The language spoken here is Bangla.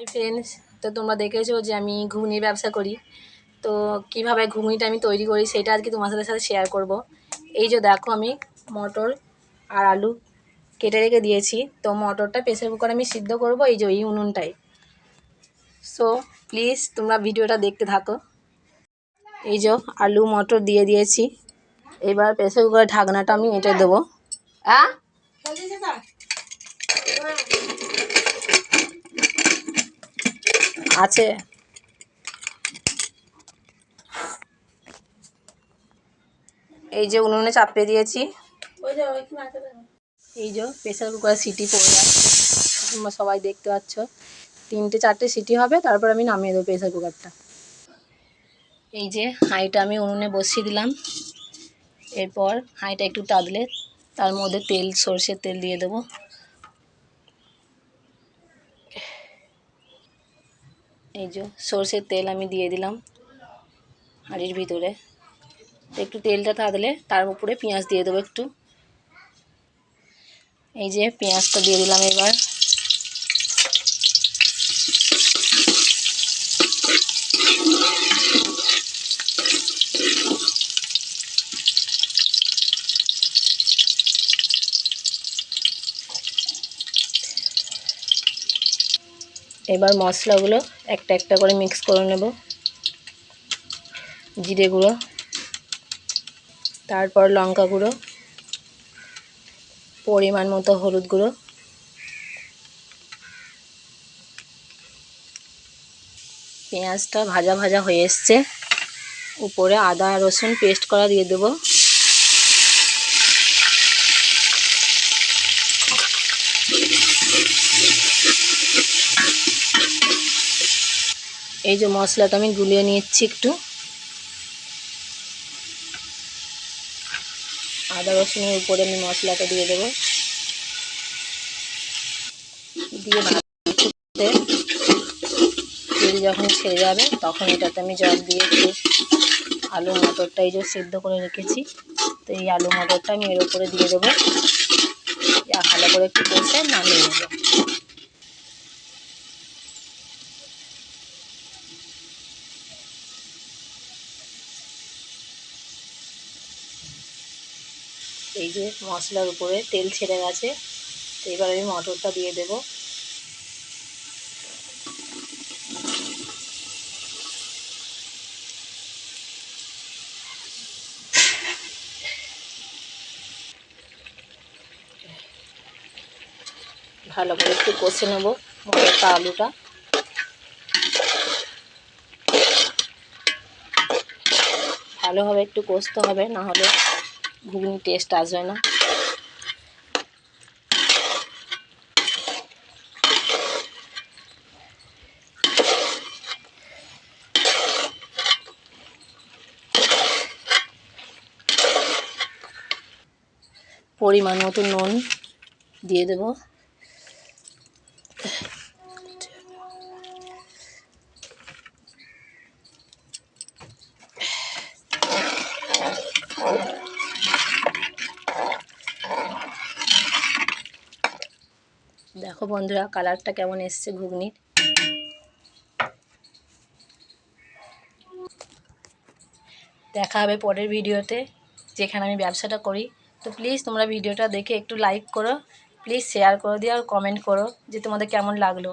হাই ফ্রেন্ডস তো তোমরা দেখেছ যে আমি ঘুগনির ব্যবসা করি। তো কীভাবে ঘুগনিটা আমি তৈরি করি সেটা আজকে তোমাদের সাথে শেয়ার করব। এই যে দেখো আমি মটর আর আলু কেটে রেখে দিয়েছি। তো মটরটা প্রেসার কুকারে আমি সিদ্ধ করব এই যে এই উনুনটাই সো প্লিজ তোমরা ভিডিওটা দেখতে থাকো। এই যে আলু, মটর দিয়ে দিয়েছি। এবার প্রেসার কুকারের ঢাকনাটা আমি এঁটে দেবো। হ্যাঁ আছে। এই যে উনুনে চাপিয়ে দিয়েছি। এই যে প্রেসার কুকার সিটি পড়ে যাচ্ছে তোমরা সবাই দেখতে পাচ্ছ। তিনটে চারটে সিটি হবে তারপর আমি নামিয়ে দেবো প্রেসার কুকারটা এই যে হাঁড়িটা আমি উনুনে বসিয়ে দিলাম। এরপর হাঁড়িটা একটু তাদলে তার মধ্যে তেল সর্ষের তেল দিয়ে দেবো। এই যে সর্ষের তেল আমি দিয়ে দিলাম হাঁড়ির ভিতরে। একটু তেলটা থাকলে তার উপরে পেঁয়াজ দিয়ে দেবো একটু। এই যে পেঁয়াজটা দিয়ে দিলাম এবার। এবার মশলাগুলো একটা একটা করে মিক্স করে নেব। জিরে গুঁড়ো, তারপর লঙ্কা গুঁড়ো, পরিমাণ মতো হলুদ গুঁড়ো, পেঁয়াজটা ভাজা ভাজা হয়ে এসছে। উপরে আদা রসুন পেস্ট করা দিয়ে দেবো। এই যে মশলাটা আমি গুলিয়ে নিচ্ছি একটু। আদা রসুনের উপরে আমি মশলাটা দিয়ে দেবো। দিয়ে ভাজতে তেল যখন ছেড়ে যাবে, তখন এটাতে আমি জল দিয়ে একটু আলু মটরটা এই যে সেদ্ধ করে রেখেছি। তো এই আলু মটরটা আমি এর উপরে দিয়ে দেবো। ভালো করে একটু কষে নামিয়ে নেব। এই যে মশলার উপরে তেল ছেড়ে গেছে এবার আমি মটরটা দিয়ে দেব। ভালো করে একটু কষে নেব মটরটা, আলুটা। ভালোভাবে একটু কষতে হবে, না হলে ঘুগনি টেস্ট আসবে না। পরিমাণ মতো নুন দিয়ে দেবো। দেখো বন্ধুরা, কালারটা কেমন এসছে ঘুগনির? দেখা হবে পরের ভিডিওতে, যেখানে আমি ব্যবসাটা করি। তো প্লিজ তোমরা ভিডিওটা দেখে একটু লাইক করো প্লিজ শেয়ার করে দিও আর কমেন্ট করো যে তোমাদের কেমন লাগল।